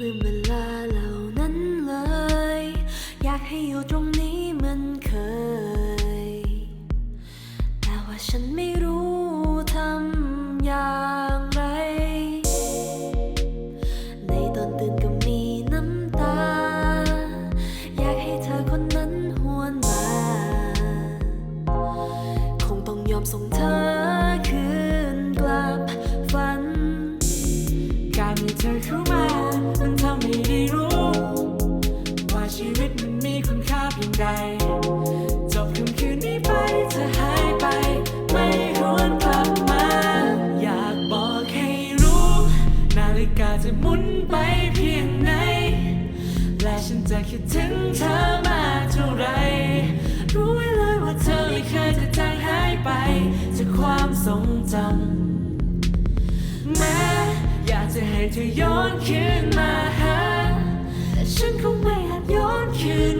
ลืมเวลาเหล่านั้นเลย อยากให้อยู่ตรงนี้เหมือนเคย แต่ว่าฉันไม่รู้ทำอย่างไร ในตอนตื่นก็มีน้ำตา อยากให้เธอคนนั้นหวนมา คงต้องยอมส่งเธอคืนกลับฝัน การมีเธอเข้ามา ใดจบค่ำคืนนี้ไปเธอหายไป ไม่หวนกลับมา อยากบอกให้รู้ นาฬิกาจะหมุนไปเพียงไหน และฉันจะคิดถึงเธอมากเท่าไหรรู้ไว้เลยว่าเธอไม่เคยจะจางหายไป จากความทรงจำแม้อยากจะให้เธอย้อนคืนมาหาแต่ฉันคงไม่อาจย้อนคืน